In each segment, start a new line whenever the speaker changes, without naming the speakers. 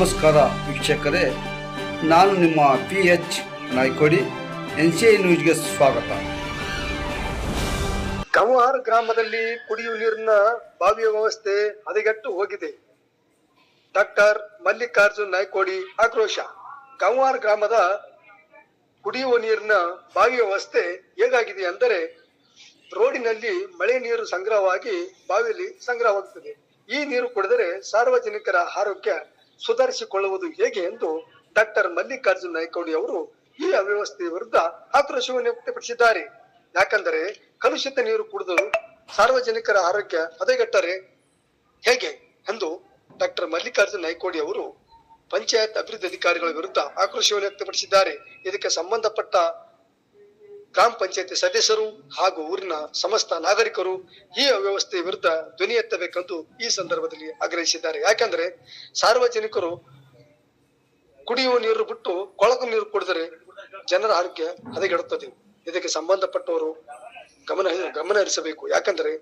ನಮಸ್ಕಾರ ವೀಕ್ಷಕರೇ, ನಾನು ನಿಮ್ಮ P H Naikodi N C I ನ್ಯೂಸ್ಗೆ ಸ್ವಾಗತ.
ಕಂವಾರ್ ಗ್ರಾಮದಲ್ಲಿ ಕುಡಿಯುವ ನೀರಿನ ಬಾವಿಯ ವ್ಯವಸ್ಥೆ ಹದಗೆಟ್ಟು ಹೋಗಿದೆ. ಡಾಕ್ಟರ್ ಮಲ್ಲಿಕಾರ್ಜುನ್ ನಾಯ್ಕೋಡಿ ಆಕ್ರೋಶ. ಕಂವಾರ್ ಗ್ರಾಮದ ಕುಡಿಯುವ ನೀರಿನ ಬಾವಿ ವ್ಯವಸ್ಥೆ ಹೇಗಾಗಿದೆ ಅಂದರೆ, ರೋಡಿನಲ್ಲಿ ಮಳೆ ನೀರು ಸಂಗ್ರಹವಾಗಿ ಬಾವಿಯಲ್ಲಿ ಸಂಗ್ರಹವಾಗುತ್ತದೆ ಈ ನೀರು ಕುಡಿದರೆ ಸಾರ್ವಜನಿಕರ ಆರೋಗ್ಯ ಸುಧಾರಿಸಿಕೊಳ್ಳುವುದು ಹೇಗೆ ಎಂದು ಡಾಕ್ಟರ್ ಮಲ್ಲಿಕಾರ್ಜುನ್ ನಾಯ್ಕೌಡಿ ಅವರು ಈ ಅವ್ಯವಸ್ಥೆಯ ವಿರುದ್ಧ ಆಕ್ರೋಶವನ್ನು ವ್ಯಕ್ತಪಡಿಸಿದ್ದಾರೆ. ಯಾಕಂದರೆ ಕಲುಷಿತ ನೀರು ಕುಡಿದು ಸಾರ್ವಜನಿಕರ ಆರೋಗ್ಯ ಹದಗೆಟ್ಟರೆ ಹೇಗೆ ಎಂದು ಡಾಕ್ಟರ್ ಮಲ್ಲಿಕಾರ್ಜುನ್ ನಾಯ್ಕೋಡಿ ಅವರು ಪಂಚಾಯತ್ ಅಭಿವೃದ್ಧಿ ಅಧಿಕಾರಿಗಳ ವಿರುದ್ಧ ಆಕ್ರೋಶವನ್ನು ವ್ಯಕ್ತಪಡಿಸಿದ್ದಾರೆ. ಇದಕ್ಕೆ ಸಂಬಂಧಪಟ್ಟ ಗ್ರಾಮ ಪಂಚಾಯತಿ ಸದಸ್ಯರು ಹಾಗೂ ಊರಿನ ಸಮಸ್ತ ನಾಗರಿಕರು ಈ ಅವ್ಯವಸ್ಥೆ ವಿರುದ್ಧ ಧ್ವನಿ ಎತ್ತಬೇಕೆಂದು ಈ ಸಂದರ್ಭದಲ್ಲಿ ಆಗ್ರಹಿಸಿದ್ದಾರೆ. ಯಾಕಂದ್ರೆ ಸಾರ್ವಜನಿಕರು ಕುಡಿಯುವ ನೀರು ಬಿಟ್ಟು ಕೊಳಕು ನೀರು ಕುಡಿದರೆ ಜನರ ಆರೋಗ್ಯ ಹದಗೆಡುತ್ತದೆ. ಇದಕ್ಕೆ ಸಂಬಂಧಪಟ್ಟವರು ಗಮನ ಗಮನ ಹರಿಸಬೇಕು. ಯಾಕಂದ್ರೆ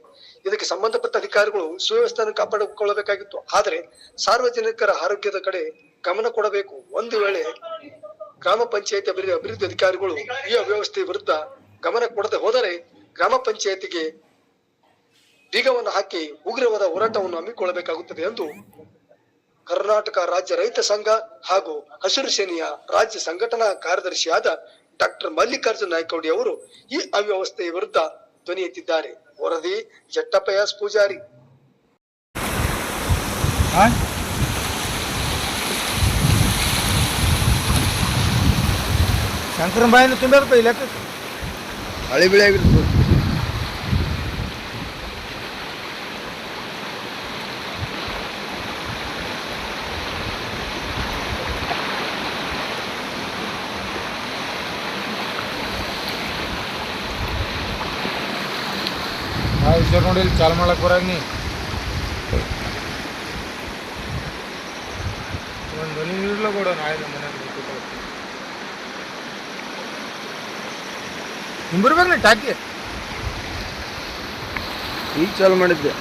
ಇದಕ್ಕೆ ಸಂಬಂಧಪಟ್ಟ ಅಧಿಕಾರಿಗಳು ಸುವ್ಯವಸ್ಥೆಯನ್ನು ಕಾಪಾಡಿಕೊಳ್ಳಬೇಕಾಗಿತ್ತು. ಆದರೆ ಸಾರ್ವಜನಿಕರ ಆರೋಗ್ಯದ ಕಡೆ ಗಮನ ಕೊಡಬೇಕು. ಒಂದು ವೇಳೆ ಗ್ರಾಮ ಪಂಚಾಯತಿ ಅಭಿವೃದ್ಧಿ ಅಭಿವೃದ್ಧಿ ಅಧಿಕಾರಿಗಳು ಈ ಅವ್ಯವಸ್ಥೆ ವಿರುದ್ಧ ಗಮನ ಕೊಡದೆ ಹೋದರೆ ಗ್ರಾಮ ಪಂಚಾಯತಿಗೆ ಬೀಗವನ್ನು ಹಾಕಿ ಉಗ್ರವಾದ ಹೋರಾಟವನ್ನು ಹಮ್ಮಿಕೊಳ್ಳಬೇಕಾಗುತ್ತದೆ ಎಂದು ಕರ್ನಾಟಕ ರಾಜ್ಯ ರೈತ ಸಂಘ ಹಾಗೂ ಹಸಿರು ಸೇನೆಯ ರಾಜ್ಯ ಸಂಘಟನಾ ಕಾರ್ಯದರ್ಶಿಯಾದ ಡಾಕ್ಟರ್ ಮಲ್ಲಿಕಾರ್ಜುನ ನಾಯ್ಕೌಡಿ ಅವರು ಈ ಅವ್ಯವಸ್ಥೆಯ ವಿರುದ್ಧ ಧ್ವನಿ ಎತ್ತಿದ್ದಾರೆ. ವರದಿ ಜಟ್ಟಪ್ಪಯಾಸ್ ಪೂಜಾರಿ.
ಶಂಕರನ್ ಬಾಯಿನ ತುಂಬ್ಯಾರ ಪೈಲೆ
ಹಳಿ ಬಿಳಿ ಆಗಿರ್ತದೆ
ವಿಷಯ ನೋಡಿ ಇಲ್ಲಿ ಚಾಲು ಮಾಡಕ್ ಬರಾಗ ನೀ ಒಂದು ನೀರ್ಲ ಕೊಡು ನಾಳೆ ನಮ್ಮ ನೀ ಟಾಕಿ.
ಈಗ ಚಾಲು ಮಾಡಿದ್ದೆ.